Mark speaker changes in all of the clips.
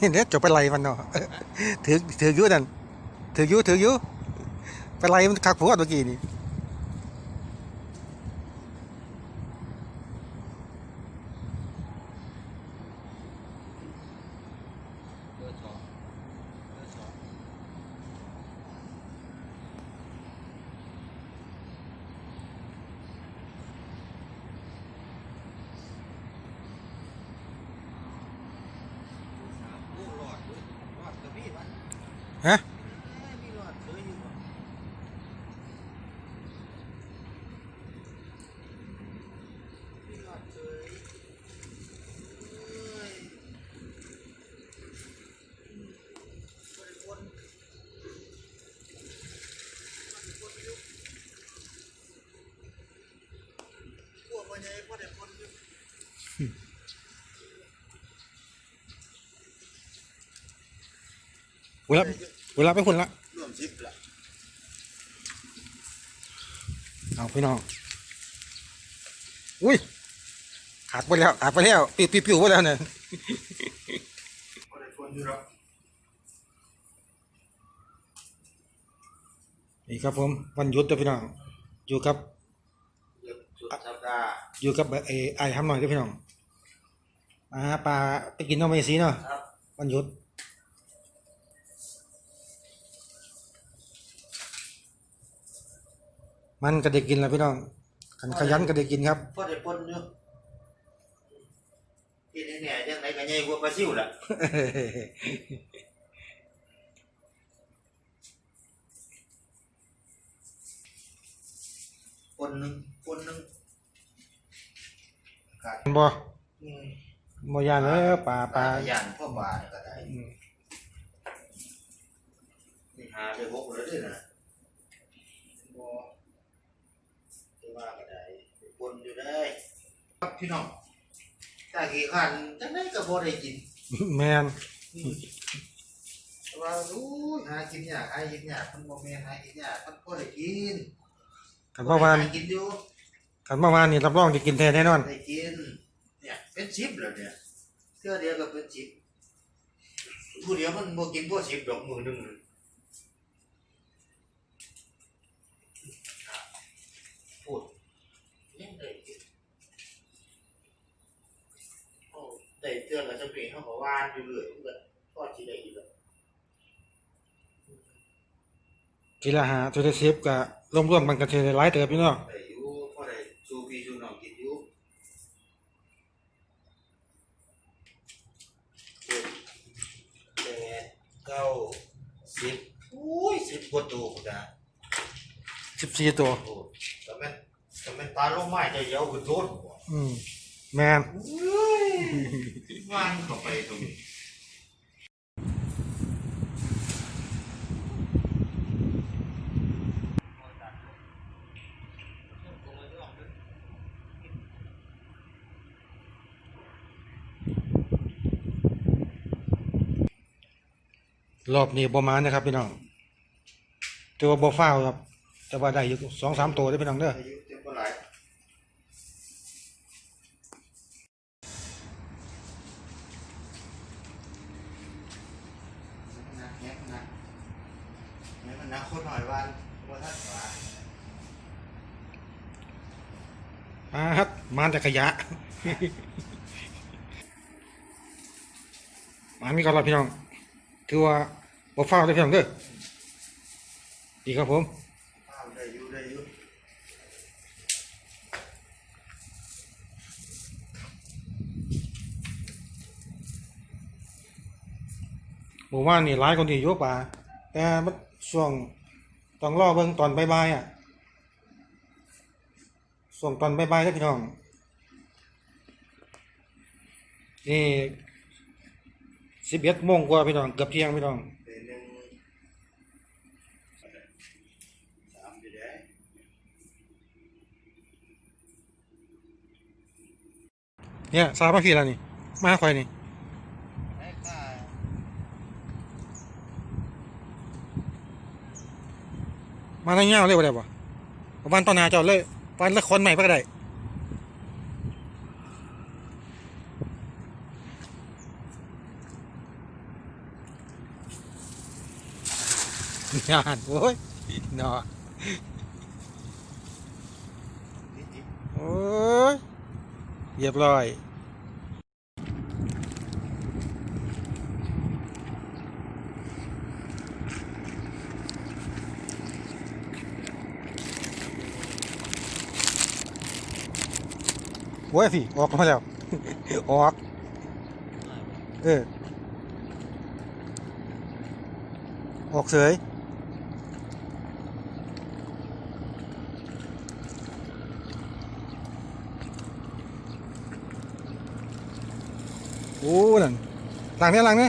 Speaker 1: เนี่ยจะไปไล่มันเนาะถือถือยุนั่นถือยุถือยุไปไล่มันขักผัวเมื่อกี้นี่
Speaker 2: เบอร์สองเบอร์สอง โอ้รอดเว้ยรอดกับพี่วะ
Speaker 1: ฮะ
Speaker 2: เอ้ยมีรอดเฉยอยู่วะมีรอดเฉยเอ้ยอืมบ่ได้คนบ่ได้คนอยู่พวกมันยังบ่ได้คนอยู่
Speaker 1: เวลาเวลาไปคุณละ
Speaker 2: รวมสิบละ
Speaker 1: เอาพี่น้อง อุ้ยขาดไปแล้วขาดไปแล้วปิวปิวปิวไปแล้วเนี่ย
Speaker 2: นี่
Speaker 1: ครับผมวันหยุดเด้อพี่น้อง อยู่กับ
Speaker 2: เดือนสุดสัปดาห์
Speaker 1: อยู่กับไอ้ไอ้ทำหน่อยเด้อพี่น้องมาหาปลาไปกินน้องเมสีเนาะ
Speaker 2: ครับ
Speaker 1: วันหยุดมันก็ได้กินแล้วพี่น้องขันขยันก็ได้กินครับ
Speaker 2: พอได้ปนอยู่กินแน่ๆจังไดก็ใหญ่กว่าปลาซิวล่ะปนหนึงปนหนึง ขาด
Speaker 1: บ่
Speaker 2: อืม
Speaker 1: บ่ยานเออปลาปลา
Speaker 2: ย่านพ่อบาทก็ได้
Speaker 1: อืม
Speaker 2: นี่หาได้หกแล้วเด้อนะบ่จะว่าก็ได้ไปปนอยู่ได้ครับพี่น้องถ้าขี้ขันจังไดก็บ่ได้กิน
Speaker 1: แมน
Speaker 2: ว่าอู้ยหากินยากหากินยากมันบ่แม่นหากินยากมันก็ได้กิน
Speaker 1: กันเมื่อวาน
Speaker 2: หกินอยู่
Speaker 1: กันเมื่อวานนี่รับรองจะกินแท้แน่นอน
Speaker 2: ได้กินเนี่ยเป็นชิปแล้วเนี่ยเทื่อเดียวก็เป็นชิปผู้เดียวมันบ่กินบ่ชิปดอกมือหนึงพูดยังได้กินโอ้ได้เทื่อก็จะเป็นเฮาก็วานอยู่เรื่อยมันก็พอสิได้อยู่แล้ว
Speaker 1: ทีละหาทีละเซฟก็รวมๆมันก็เทหลายเติบพี่น้อง
Speaker 2: ได้อยู่พอได้สู้พี่สู้น้องกินอยู่เจ็ดแปด เก้าสิบอุ้ยสิบกว่าตัวพุ่นนะ
Speaker 1: 14ตัว
Speaker 2: โอ้แต่แม่นแต่แม่นปลาลงไม้จะเยาวขึ้นโทษหัว
Speaker 1: อืมแมน
Speaker 2: อุ้ยวางเข้าไปตรงนี้
Speaker 1: รอบนี้บ่มานะครับพี่น้องถือว่าบ่ฟ้าวครับ แต่ว่าได้อยู่สองสามตัวได้อพี่น้องเด้อ
Speaker 2: อายุเต็มบ่หลายหนักแยกหนักแยกมันหนักคนหน่อยวันว่าท่านหวา
Speaker 1: มาครับมาแต่ขยะ มามีก่อนละพี่น้อง ถือว่าบ่ฟ้าวได้อพี่น้องเด้อดีครับผม
Speaker 2: อ้าวได้อยู่ได้อยู่
Speaker 1: หมู่บ้านนี่หลายคนที่อยู่ป่าแต่มันช่วงต้องรอเบิ่งตอนบ่ายๆอะช่วงตอนบ่ายๆเด้อพี่น้องนี่ สิบเอ็ดโมงกว่าพี่น้องเกือบเที่ยงพี่น้อง
Speaker 2: เนี่ย
Speaker 1: ทราบมาพี่แล้วนี่ มาหาข่อยนี่มาทางเงาเลยบ่ได้บ่ประมาณตอนหนาเจ้าเลยปานละคนใหม่บ่ก็ได้ งานโอ้ยเนาะโอ้ยเรียบร้อยโอ้ยสิ ออกมาแล้ว ออก เออ ออกเสย โอ้นั่นหลังนี้หลังนี้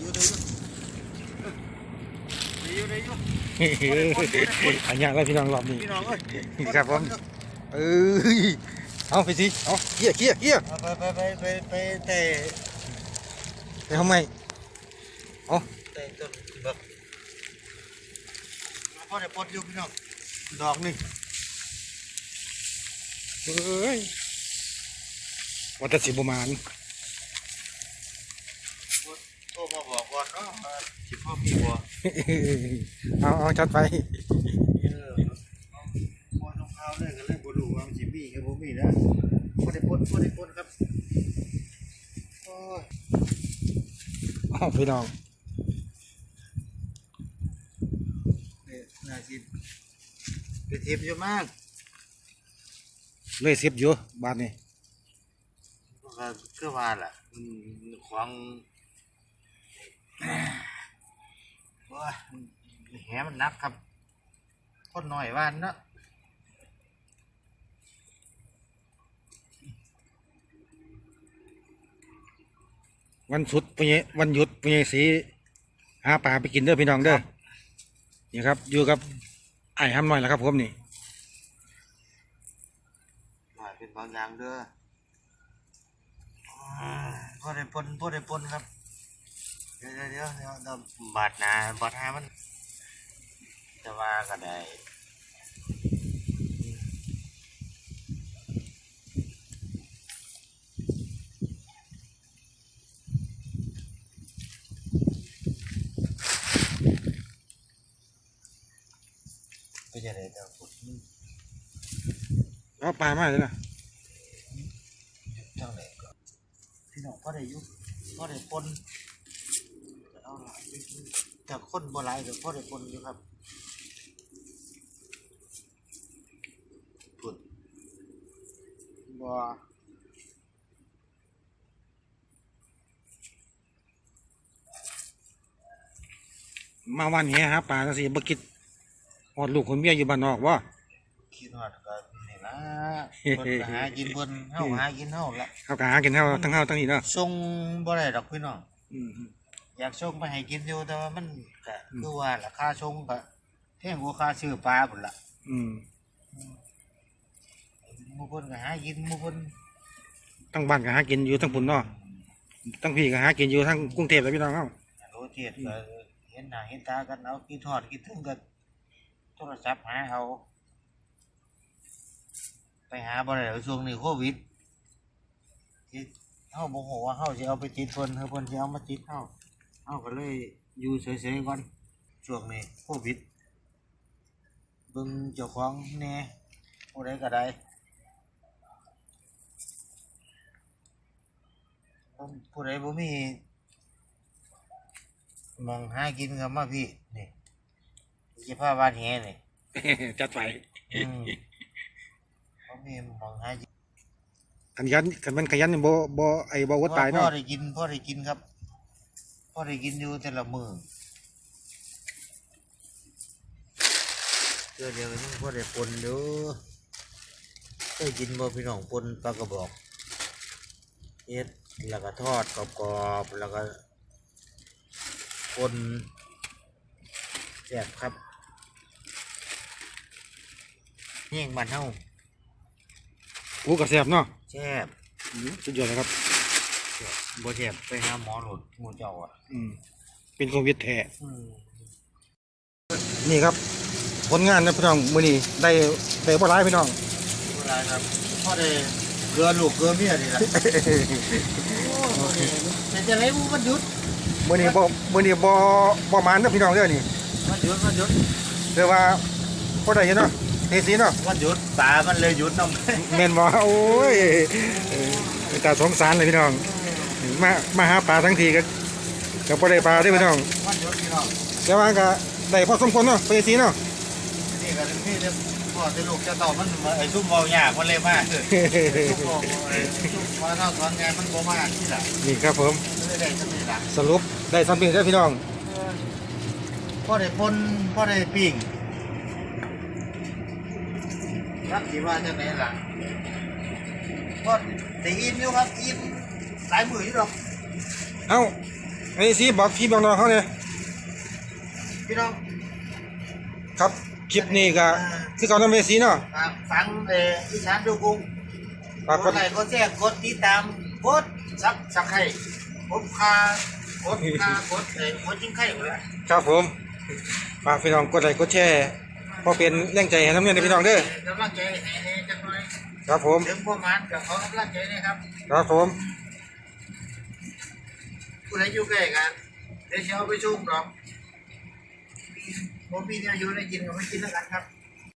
Speaker 2: อยู่ได้อยู่ได้อยู่ได้อยู่
Speaker 1: อันนี้อะไรพี่น้องรอบนี้
Speaker 2: พี่น้องเอ้ย
Speaker 1: ครับผมเอ้ยเอาไปสิเอาเกี้ยเกี้ยเกี้ย
Speaker 2: ไปไปไปไปไปเตะ
Speaker 1: ไปทำไม
Speaker 2: เตะต้นบัก พ่อได้ปลดอยู่พี่น้องดอกนี่
Speaker 1: เอ้ยวัตสิบประมาณ
Speaker 2: โทรมาบอกก่อนเนาะว่าสิพ่อมีบัว
Speaker 1: เอาเอาจัดไป
Speaker 2: เออบัวน้องข้าวเลยก็เลยบ่รู้ว่ามันสิมีกับบ่มีนะพ่อได้ปลดพ่อได้ปลดครับโอ้ย
Speaker 1: เอาพี่น้อง
Speaker 2: เนี่ยน่าสิเป็นทิพย์อยู่มาก
Speaker 1: เลยสิบอยู่บาทนี่
Speaker 2: ก็คือว่าล่ะอืมของว่าแหมันหนักครับคนหน่อยว่านเนาะ
Speaker 1: วันสุดปุญญวันหยุดปุญญสีหาปลาไปกินเด้อพี่น้องเด้อ นี่ครับอยู่กับไอ้ห้ำหน่อยแล้วครับผมนี่
Speaker 2: หน่อยเป็นบางอย่างเด้อพ่อได้ปนพ่อได้ปนครับ เดี๋ยวเดี๋ยวเดี๋ยวบาดนาบาดหามัน จะว่าก็ได้ก็จะได้เดี๋ยวพูด
Speaker 1: เอา ปลามาเลยนะ
Speaker 2: จังเลยก็พี่น้องพ่อได้อยุพ่อได้ปนเอาล่ะจากคนโบราณกับพ่อได้ปนอยู่ครับพูดบ่
Speaker 1: มาวันแหหาปลาจังสิบ่คิดหอดลูกคนเมียอยู่บ้านนอกวะ
Speaker 2: คิดฮอดก็นี่ ล่ะเพิ่นก็หากินเพิ่นเฮาหากินเฮาละ
Speaker 1: เขาก็หากินเฮาทั้งเฮาทั้งนี้เนาะ
Speaker 2: ส่งบ่ได้ดอกพี่น้อง
Speaker 1: อืม
Speaker 2: อยากส่งไปให้กินอยู่แต่ว่ามันก็
Speaker 1: อืม
Speaker 2: คือว่าราคาส่งก็แพงกว่าค่าซื้อปลาพุ่นล่ะ
Speaker 1: อืม
Speaker 2: หมู่เพิ่นก็หากินหมู่เพิ่น
Speaker 1: ทั้งบ้านก็หากินอยู่ทั้งปุ่นเนาะทั้งพี่ก็หากินอยู่ทั้งกรุงเทพแล้วพี่น้องเฮา
Speaker 2: โรเทียดก็เห็นหน้าเห็นตากันเอาคิดฮอดคิดถึงก็โทรศัพท์หาเอา ไปหาบ่ได้แล้วช่วงนี้โควิดที่เฮาบ่ฮู้ว่าเฮาสิเอาไปติดเพิ่นเฮาเพิ่นสิเอามาติดเฮาเฮาก็เลยอยู่เฉยๆก่อนช่วงนี้โควิดเบิ่งเจ้าของแหน่ผู้ใดก็ได้ผู้ใดบ่มีหมองหากินก็มาพี่นี่สิพาบ้านแหนี่
Speaker 1: จัดไป
Speaker 2: อืมบ่มีหมองหากิน
Speaker 1: ขันยันขันมันขยันนี่บ่บ่ไอ้บ่อดตาย
Speaker 2: พ่
Speaker 1: เนาะ
Speaker 2: อได้กินพ่อได้กินครับพ่อได้กินอยู่แต่ละมือเดี๋ยวเดี๋ยวยังพ่อได้ปนอยู่เคยกินบ่พี่น้องปนปลากระบอกเฮ็ดแล้วก็ทอดกรอบๆแล้วก็ปนแซ่บครับเฮงบ้านเฮา
Speaker 1: อู้ก็แซ่บเนาะ
Speaker 2: แซ่บ
Speaker 1: อืมสุดยอดเลยครับ
Speaker 2: แซ่บบ่แซ่บไปหาหมอโหลดหมู่เจ้าอะ
Speaker 1: อืมเป็นโควิดแท้
Speaker 2: อืม
Speaker 1: นี่ครับ ผลงานนะพี่น้องมื้อนี้ได้ได้บ่หลายพี่น้อง
Speaker 2: เวลาครับพ่อได้เกลือลูกเกลือเมียนี่แหละโอ้ยเป็นจะไรมูมันหยุด
Speaker 1: มื้อนี้บ่มื้อนี้บ่บ่มานเด้อพี่น้องเด้อนี่
Speaker 2: มันหยุดมันหยุด
Speaker 1: เรียกว่าบ่ได้เห็นเนาะ เทสีเนาะ
Speaker 2: มันหยุดตามันเลยหยุดน้ำ
Speaker 1: แม่นบ่โอ้ยเออตาสงสารเลยพี่น้อง มามาหาปลาทั้งทีก็ก็บ่ได้ปลาเด้อพี่น้อง
Speaker 2: มันหยุดพี่น้อง
Speaker 1: แต่ว่าก็ได้พอสมควรเนาะเทสีเนาะ
Speaker 2: นี่ก็ถึงที่เด้อพ่อจะลูกจะต่อมันไอ้ซุ่มเบายากมันเลยมากซุ่มเบาไอ้ซุ่มมาเท่าตอนงานมันบ่มากที่หลัง
Speaker 1: นี่ครับผม
Speaker 2: ไม่ได้ก็ไม่หลัง
Speaker 1: สรุปได้ซ้ำเป็นเด้อพี่น้อง
Speaker 2: พ่อได้ปนพ่อได้ปิ้ง รับสีว่าจะไหนหลังพ่อได้อินอยู่ครับอินหลายมืออยู่หรอก
Speaker 1: เอ้าไอ้สีบอกพี่บอกน้องเขาเนี่ย
Speaker 2: พี่น้อง
Speaker 1: ครับคลิปนี้ก็คือเขานำเวสีเนาะ
Speaker 2: อ่าฟังเอ่ออีสานดูกรุง
Speaker 1: ฝาก
Speaker 2: ก
Speaker 1: ก
Speaker 2: ด
Speaker 1: ด
Speaker 2: ไลค์กดแชร์กดติดตามกดซับสักไข่กดคากดคากดเอ่อกดจิ้งไข่หมดเลย
Speaker 1: ครับผมฝากพี่น้องกดไลค์กดแชร์ พอเป็นแรงใจให้น้ำเงินพี่น้องเด้อกำ
Speaker 2: ลังใจให้ในจังหน่อย
Speaker 1: ครับผม
Speaker 2: ถึงประมาณกับเขากำลังใจนะครับ
Speaker 1: ครับผม
Speaker 2: ผู้ใดอยู่ใกล้กันเดี๋ยวจะเอาไปชุ่มหรอกผมมีแนวอยู่ในกินกับไม่กินแล้วกันครับ